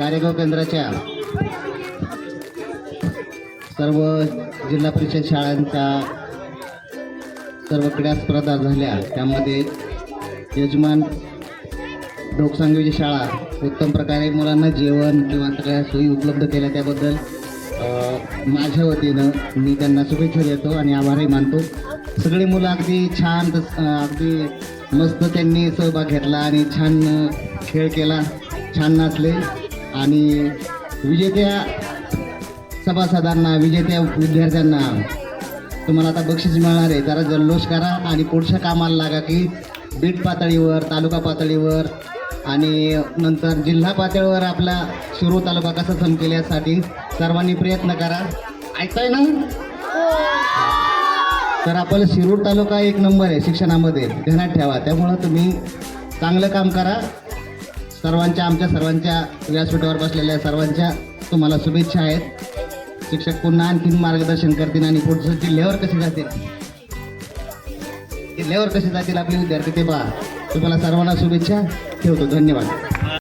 कार्यगाव केंद्राच्या सर्व जिल्हा परिषद शाळांच्या सर्व क्रीडा स्पर्धा झाल्या. त्यामध्ये यजमान डोकसांगवीची शाळा उत्तम प्रकारे मुलांना जेवण किंवा सगळ्या सोयी उपलब्ध केल्या. त्याबद्दल माझ्या वतीनं मी त्यांना शुभेच्छा देतो आणि आभारही मानतो. सगळी मुलं अगदी छान अगदी मस्त त्यांनी सहभाग घेतला आणि छान खेळ केला. छान नाचले. आणि विजेत्या सभासदांना विजेत्या विद्यार्थ्यांना तुम्हाला आता बक्षीस मिळणार आहे. जरा जल्लोष करा आणि पुढच्या कामाला लागा की बीट पातळीवर तालुका पातळीवर आणि नंतर जिल्हा पातळीवर आपला शिरूर तालुका कसा चमकेल यासाठी सर्वांनी प्रयत्न करा. ऐकताय ना? तर आपला शिरूर तालुका एक नंबर आहे शिक्षणामध्ये. ध्यानात ठेवा. त्यामुळं तुम्ही चांगलं काम करा. सर्वांच्या आमच्या सर्वांच्या व्यासपीठावर बसलेल्या सर्वांच्या तुम्हाला शुभेच्छा आहेत. शिक्षक पुन्हा आणखीन मार्गदर्शन करतील आणि पुढचं जिल्ह्यावर कसे जातील? जिल्ह्यावर कसे जातील आपले विद्यार्थी ते पहा. तुम्हाला सर्वांना शुभेच्छा. ठेवतो. धन्यवाद.